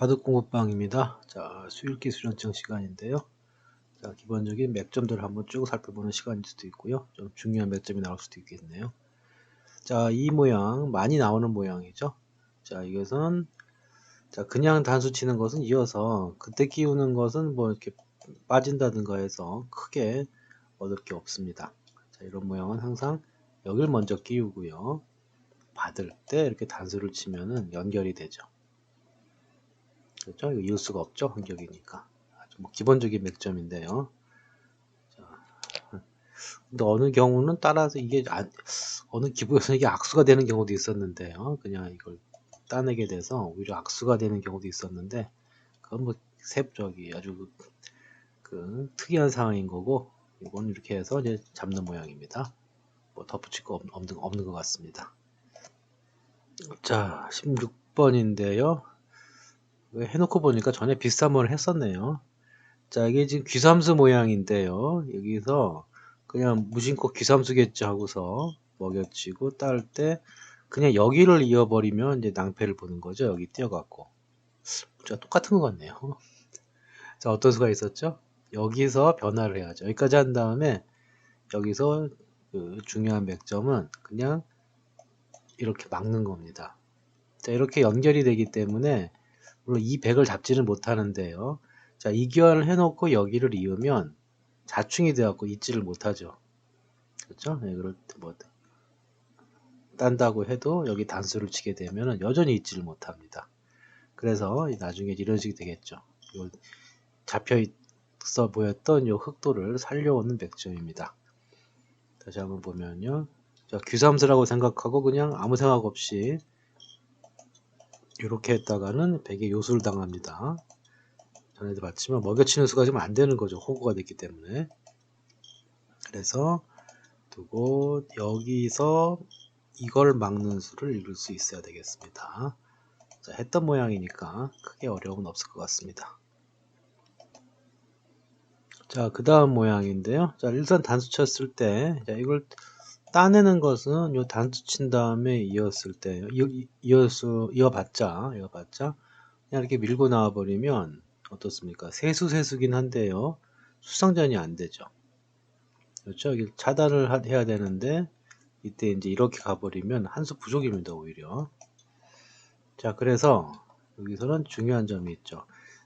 바둑공부방입니다. 자, 수일기 수련증 시간인데요. 자, 기본적인 맥점들을 한번 쭉 살펴보는 시간일 수도 있고요. 좀 중요한 맥점이 나올 수도 있겠네요. 자, 이 모양 많이 나오는 모양이죠. 자, 이것은 자, 그냥 단수 치는 것은 이어서 그때 끼우는 것은 뭐 이렇게 빠진다든가 해서 크게 얻을 게 없습니다. 자, 이런 모양은 항상 여길 먼저 끼우고요. 받을 때 이렇게 단수를 치면은 연결이 되죠. 그렇죠? 이거 이을 수가 없죠. 환경이니까. 아주 뭐 기본적인 맥점인데요. 자, 근데 어느 경우는 따라서 이게 안, 어느 기부에서 이게 악수가 되는 경우도 있었는데요. 그냥 이걸 따내게 돼서 오히려 악수가 되는 경우도 있었는데 그건 뭐 세부적이 아주 그, 그 특이한 상황인 거고 이건 이렇게 해서 이제 잡는 모양입니다. 뭐 덧붙일 거 없는, 없는 것 같습니다. 자, 16번인데요. 해놓고 보니까 전에 비슷한 걸 했었네요. 자, 이게 지금 귀삼수 모양인데요. 여기서 그냥 무심코 귀삼수겠죠 하고서 먹여치고 딸때 그냥 여기를 이어버리면 이제 낭패를 보는 거죠. 여기 띄어갖고. 자, 똑같은 것 같네요. 자, 어떤 수가 있었죠? 여기서 변화를 해야죠. 여기까지 한 다음에 여기서 그 중요한 맥점은 그냥 이렇게 막는 겁니다. 자, 이렇게 연결이 되기 때문에 물론 이 100을 잡지는 못하는데요. 자, 이교환을 해놓고 여기를 이으면 자충이 되어갖고 잊지를 못하죠. 그렇죠? 네, 그럴 때뭐 딴다고 해도 여기 단수를 치게 되면 여전히 잊지를 못합니다. 그래서 나중에 이런 식이 되겠죠. 잡혀 있어 보였던 이 흑도를 살려오는 백점입니다. 다시 한번 보면요. 자, 귀삼수라고 생각하고 그냥 아무 생각 없이 이렇게 했다가는 백에 요수를 당합니다. 전에도 봤지만 먹여치는 수가 지금 안 되는 거죠. 호구가 됐기 때문에. 그래서 두고 여기서 이걸 막는 수를 이룰 수 있어야 되겠습니다. 자, 했던 모양이니까 크게 어려움은 없을 것 같습니다. 자, 그 다음 모양인데요. 자, 일선 단수 쳤을 때, 자, 이걸 따내는 것은 요 단수 친 다음에 이었을 때 이어수 이어봤자 이어봤자 그냥 이렇게 밀고 나와 버리면 어떻습니까? 세수 세수긴 한데요. 수상전이 안 되죠. 그렇죠? 차단을 해야 되는데 이때 이제 이렇게 가버리면 한 수 부족입니다. 오히려. 자, 그래서 여기서는 중요한 점이 있죠.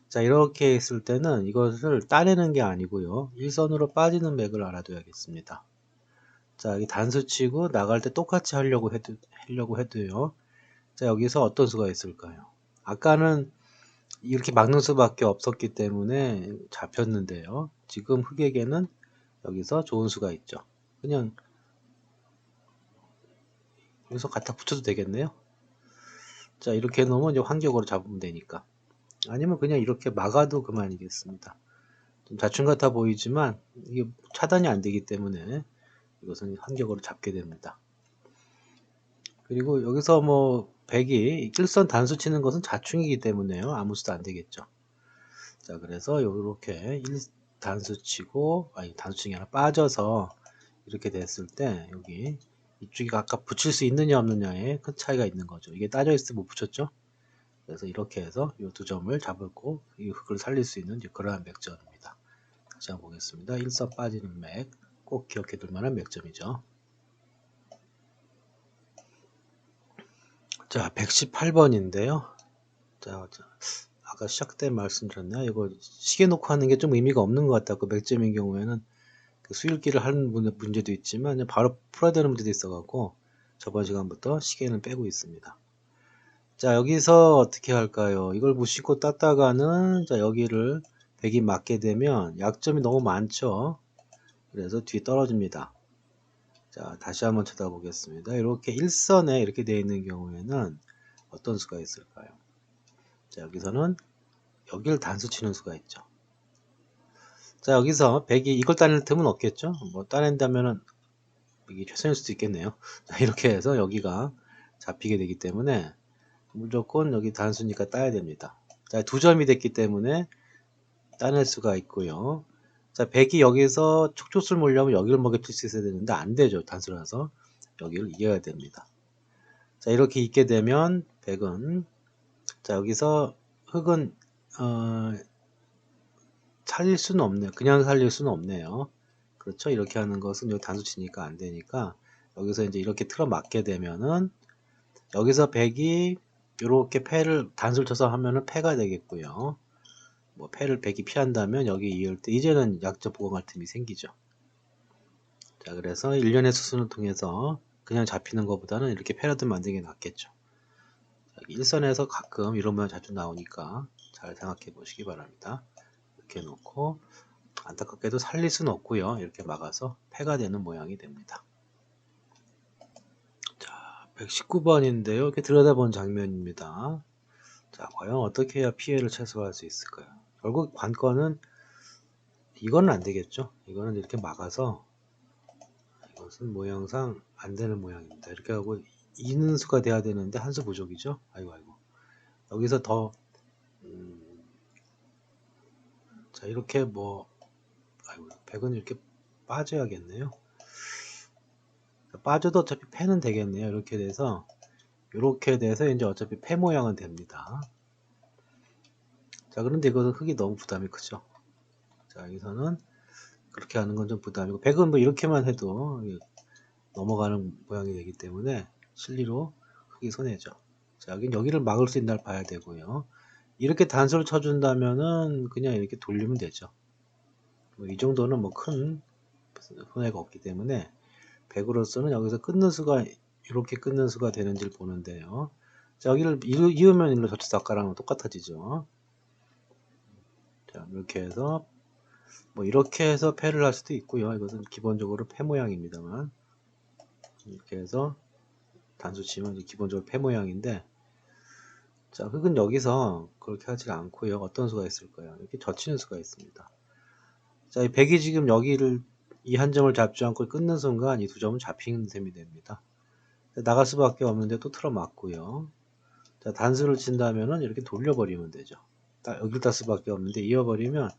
자, 이렇게 했을 때는 이것을 따내는 게 아니고요. 일선으로 빠지는 맥을 알아둬야겠습니다. 자, 여기 단수 치고 나갈 때 똑같이 하려고 해도, 하려고 해도요. 자, 여기서 어떤 수가 있을까요? 아까는 이렇게 막는 수밖에 없었기 때문에 잡혔는데요. 지금 흑에게는 여기서 좋은 수가 있죠. 그냥 여기서 갖다 붙여도 되겠네요. 자, 이렇게 해놓으면 이제 환격으로 잡으면 되니까. 아니면 그냥 이렇게 막아도 그만이겠습니다. 좀 자충 같아 보이지만 이게 차단이 안 되기 때문에 이것은 한격으로 잡게 됩니다. 그리고 여기서 뭐 100이 일선 단수 치는 것은 자충이기 때문에요. 아무 수도 안 되겠죠. 자, 그래서 이렇게 1 단수 치고 아니 단수 치기 하나 빠져서 이렇게 됐을 때 여기 이쪽이 아까 붙일 수 있느냐 없느냐에 큰 차이가 있는 거죠. 이게 따져 있을 때 못 붙였죠. 그래서 이렇게 해서 이 두 점을 잡고 이 흙을 살릴 수 있는 그러한 맥점입니다. 다시 한번 보겠습니다. 일선 빠지는 맥. 꼭 기억해 둘 만한 맥점이죠. 자, 118번인데요. 자, 아까 시작 때 말씀드렸나요? 이거 시계 놓고 하는 게 좀 의미가 없는 것 같다고 맥점인 경우에는 그 수일기를 하는 문제도 있지만 바로 풀어야 되는 문제도 있어갖고 저번 시간부터 시계는 빼고 있습니다. 자 여기서 어떻게 할까요? 이걸 무심코 땄다가는 자 여기를 100이 맞게 되면 약점이 너무 많죠. 그래서 뒤에 떨어집니다. 자, 다시 한번 쳐다보겠습니다. 이렇게 일선에 이렇게 되어 있는 경우에는 어떤 수가 있을까요? 자, 여기서는 여기를 단수 치는 수가 있죠. 자, 여기서 100이 이걸 따낼 틈은 없겠죠? 뭐 따낸다면은 이게 최선일 수도 있겠네요. 자, 이렇게 해서 여기가 잡히게 되기 때문에 무조건 여기 단수니까 따야 됩니다. 자, 두 점이 됐기 때문에 따낼 수가 있고요. 자, 100이 여기서 촉촉술 몰려면 여기를 먹여칠 수 있어야 되는데 안 되죠. 단수라서 여기를 이겨야 됩니다. 자, 이렇게 있게 되면 100은 자, 여기서 흙은 어, 살릴 수는 없네요. 그냥 살릴 수는 없네요. 그렇죠? 이렇게 하는 것은 여기 단수치니까 안 되니까 여기서 이제 이렇게 틀어 맞게 되면은 여기서 100이 이렇게 패를 단수를 쳐서 하면은 패가 되겠고요. 뭐 패를 100이 피한다면 여기 이을 때 이제는 약적 보강할 틈이 생기죠. 자 그래서 일련의 수순을 통해서 그냥 잡히는 것보다는 이렇게 패러드 만드는 게 낫겠죠. 일선에서 가끔 이런 모양 자주 나오니까 잘 생각해 보시기 바랍니다. 이렇게 놓고 안타깝게도 살릴 수는 없고요. 이렇게 막아서 패가 되는 모양이 됩니다. 자, 119번인데요. 이렇게 들여다본 장면입니다. 자, 과연 어떻게 해야 피해를 최소화할 수 있을까요? 결국 관건은 이거는 안 되겠죠. 이거는 이렇게 막아서 이것은 모양상 안 되는 모양입니다. 이렇게 하고 이는 수가 돼야 되는데 한 수 부족이죠. 아이고 아이고. 여기서 더 음, 자 이렇게 뭐 아이고 100은 이렇게 빠져야겠네요. 빠져도 어차피 패는 되겠네요. 이렇게 돼서 이렇게 돼서 이제 어차피 패 모양은 됩니다. 자 그런데 이것은 흙이 너무 부담이 크죠. 자 여기서는 그렇게 하는 건 좀 부담이고 100은 뭐 이렇게만 해도 넘어가는 모양이 되기 때문에 실리로 흙이 손해죠. 자 여기를 막을 수 있나 봐야 되고요. 이렇게 단수를 쳐준다면은 그냥 이렇게 돌리면 되죠. 뭐 이 정도는 뭐 큰 손해가 없기 때문에 100으로서는 여기서 끊는 수가 이렇게 끊는 수가 되는지를 보는데요. 자, 여기를 이으면 일로 저쪽 아까랑 똑같아지죠. 자, 이렇게 해서 뭐 이렇게 해서 패를 할 수도 있고요. 이것은 기본적으로 패 모양입니다만 이렇게 해서 단수 치면 기본적으로 패 모양인데 자 흙은 여기서 그렇게 하지 않고요. 어떤 수가 있을까요? 이렇게 젖히는 수가 있습니다. 자, 이 백이 지금 여기를 이 한 점을 잡지 않고 끊는 순간 이 두 점은 잡히는 셈이 됩니다. 나갈 수밖에 없는데 또 틀어 맞고요. 자, 단수를 친다면은 이렇게 돌려버리면 되죠. 딸 수밖에 없는데 이어버리면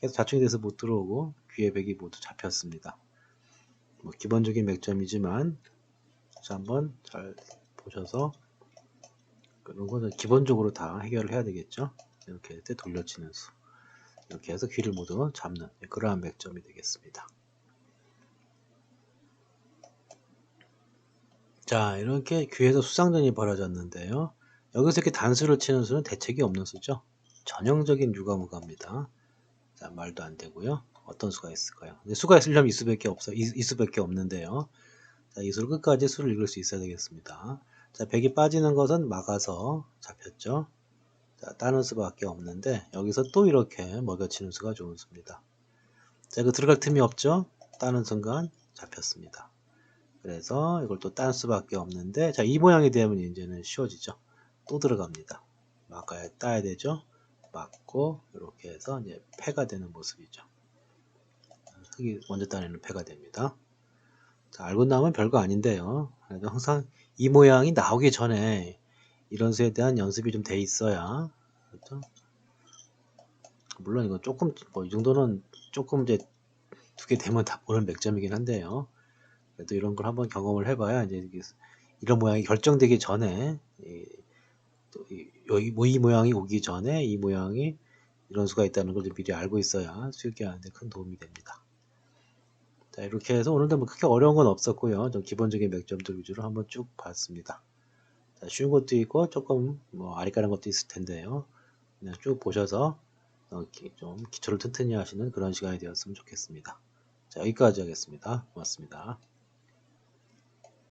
계속 자충이 돼서 못 들어오고 귀에 백이 모두 잡혔습니다. 뭐 기본적인 맥점이지만 자, 한번 잘 보셔서 그런 거는 기본적으로 다 해결을 해야 되겠죠. 이렇게 할 때 돌려치는 수. 이렇게 해서 귀를 모두 잡는 그러한 맥점이 되겠습니다. 자 이렇게 귀에서 수상전이 벌어졌는데요. 여기서 이렇게 단수를 치는 수는 대책이 없는 수죠. 전형적인 유가무가입니다. 자 말도 안 되고요. 어떤 수가 있을까요? 수가 있으려면 이수밖에 없어 이수밖에 없는데요. 자, 이 수를 끝까지 수를 읽을 수 있어야 되겠습니다. 자, 100이 빠지는 것은 막아서 잡혔죠. 자, 따는 수밖에 없는데 여기서 또 이렇게 먹여치는 수가 좋은 수입니다. 자, 그 들어갈 틈이 없죠? 따는 순간 잡혔습니다. 그래서 이걸 또 따는 수밖에 없는데 자, 이 모양이 되면 이제는 쉬워지죠. 또 들어갑니다. 막아야 따야 되죠. 막고 이렇게 해서 이제 패가 되는 모습이죠. 흙이 먼저 따내는 패가 됩니다. 자, 알고 나면 별거 아닌데요. 항상 이 모양이 나오기 전에 이런 수에 대한 연습이 좀 돼 있어야 그렇죠? 물론 이거 조금 뭐 이 정도는 조금 이제 두 개 되면 다 보는 맥점이긴 한데요. 그래도 이런 걸 한번 경험을 해봐야 이제 이런 모양이 결정되기 전에 이, 이, 이 모양이 오기 전에 이 모양이 이런 수가 있다는 걸 미리 알고 있어야 수익기 하는데 큰 도움이 됩니다. 자, 이렇게 해서 오늘도 뭐 크게 어려운 건 없었고요. 좀 기본적인 맥점들 위주로 한번 쭉 봤습니다. 자, 쉬운 것도 있고 조금 뭐 아리까는 것도 있을 텐데요. 그냥 쭉 보셔서 어, 좀 기초를 튼튼히 하시는 그런 시간이 되었으면 좋겠습니다. 자, 여기까지 하겠습니다. 고맙습니다.